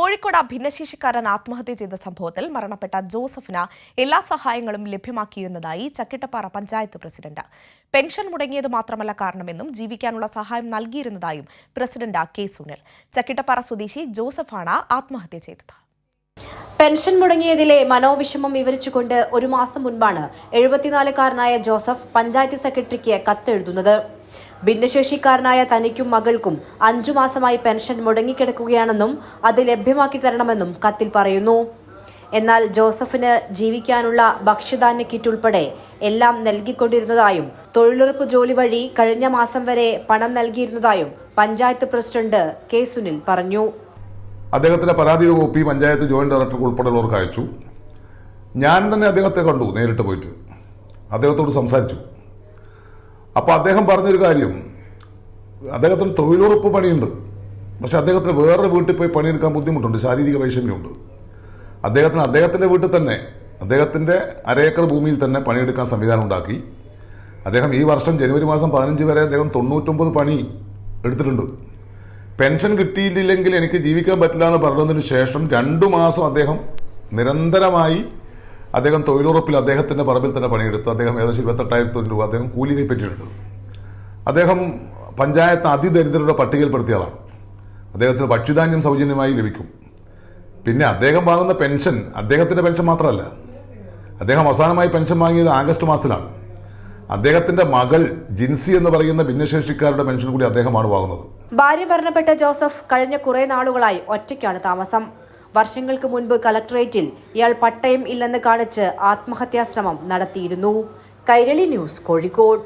കോഴിക്കോട് ഭിന്നശേഷിക്കാരൻ ആത്മഹത്യ ചെയ്ത സംഭവത്തിൽ മരണപ്പെട്ട ജോസഫിന് എല്ലാ സഹായങ്ങളും ലഭ്യമാക്കിയിരുന്നതായി ചക്കിട്ടപ്പാറ പഞ്ചായത്ത് പ്രസിഡന്റ്. പെൻഷൻ മുടങ്ങിയത് മാത്രമല്ല കാരണമെന്നും ജീവിക്കാനുള്ള സഹായം നൽകിയിരുന്നതായും പ്രസിഡന്റ് കെ സുനിൽ. ചക്കിട്ടപ്പാറ സ്വദേശി ജോസഫാണ് ആത്മഹത്യ ചെയ്തത്. പെൻഷൻ മുടങ്ങിയതിലെ മനോവിഷമം വിവരിച്ചുകൊണ്ട് ഒരു മാസം മുൻപാണ് എഴുപത്തിനാലുകാരനായ ജോസഫ് പഞ്ചായത്ത് സെക്രട്ടറിക്ക് കത്തെഴുതുന്നത്. ഭിന്നശേഷിക്കാരനായ തനിക്കും മകൾക്കും അഞ്ചു മാസമായി പെൻഷൻ മുടങ്ങിക്കിടക്കുകയാണെന്നും അത് ലഭ്യമാക്കി തരണമെന്നും കത്തിൽ പറയുന്നു. എന്നാൽ ജോസഫിന് ജീവിക്കാനുള്ള ഭക്ഷ്യധാന്യ കിറ്റ് ഉൾപ്പെടെ എല്ലാം നൽകിക്കൊണ്ടിരുന്നതായും തൊഴിലുറപ്പ് ജോലി വഴി കഴിഞ്ഞ മാസം വരെ പണം നൽകിയിരുന്നതായും പഞ്ചായത്ത് പ്രസിഡന്റ് കെ സുനിൽ പറഞ്ഞു. അദ്ദേഹത്തിന്റെ പരാതി കോപ്പി പഞ്ചായത്ത് ജോയിന്റ് ഡയറക്ടർക്ക് ഉൾപ്പെടെയുള്ളവർക്ക് അയച്ചു. ഞാൻ തന്നെ അദ്ദേഹത്തെ കണ്ടു നേരിട്ട് പോയിട്ട്. അദ്ദേഹത്തോട് സംസാരിച്ചു. അപ്പോൾ അദ്ദേഹം പറഞ്ഞൊരു കാര്യം. അദ്ദേഹത്തിന് തൊഴിലുറപ്പ് പണിയുണ്ട്. പക്ഷെ അദ്ദേഹത്തിന് വേറൊരു വീട്ടിൽ പോയി പണിയെടുക്കാൻ ബുദ്ധിമുട്ടുണ്ട് ശാരീരിക വൈഷമ്യമുണ്ട്. അദ്ദേഹത്തിന് അദ്ദേഹത്തിന്റെ വീട്ടിൽ തന്നെ അദ്ദേഹത്തിന്റെ അരേക്കർ ഭൂമിയിൽ തന്നെ പണിയെടുക്കാൻ സംവിധാനം ഉണ്ടാക്കി. അദ്ദേഹം ഈ വർഷം ജനുവരി മാസം പതിനഞ്ച് വരെ അദ്ദേഹം തൊണ്ണൂറ്റൊമ്പത് പണി എടുത്തിട്ടുണ്ട്. പെൻഷൻ കിട്ടിയില്ലെങ്കിൽ എനിക്ക് ജീവിക്കാൻ പറ്റില്ല എന്ന് പറഞ്ഞതിന് ശേഷം രണ്ടു മാസം അദ്ദേഹം നിരന്തരമായി അദ്ദേഹം തൊഴിലുറപ്പിൽ അദ്ദേഹത്തിന്റെ പറമ്പിൽ തന്നെ പണിയെടുത്ത്. അദ്ദേഹം ഏകദേശം ഇരുപത്തെട്ടായിരത്തി രൂപ അദ്ദേഹം കൂലി കൈപ്പറ്റിയിട്ടുണ്ട് അദ്ദേഹം പഞ്ചായത്ത് അതിദരിദ്രരുടെ പട്ടികയിൽപ്പെടുത്തിയ ആളാണ്. അദ്ദേഹത്തിന് ഭക്ഷ്യധാന്യം സൗജന്യമായി ലഭിക്കും. പിന്നെ അദ്ദേഹം വാങ്ങുന്ന പെൻഷൻ അദ്ദേഹത്തിന്റെ പെൻഷൻ മാത്രമല്ല. അദ്ദേഹം അവസാനമായി പെൻഷൻ വാങ്ങിയത് ആഗസ്റ്റ് മാസത്തിലാണ്. അദ്ദേഹത്തിന്റെ മകൾ ജിൻസി എന്ന് പറയുന്ന ഭിന്നശേഷിക്കാരുടെ പെൻഷൻ കൂടി അദ്ദേഹമാണ് വാങ്ങുന്നത്. ഭാര്യ മരണപ്പെട്ട ജോസഫ് കഴിഞ്ഞ കുറെ നാളുകളായി ഒറ്റയ്ക്കാണ് താമസം. വർഷങ്ങൾക്ക് മുൻപ് കലക്ടറേറ്റിൽ ഇയാൾ പട്ടയം ഇല്ലെന്ന് കാണിച്ച് ആത്മഹത്യാശ്രമം നടത്തിയിരുന്നു. കൈരളി ന്യൂസ് കോഴിക്കോട്.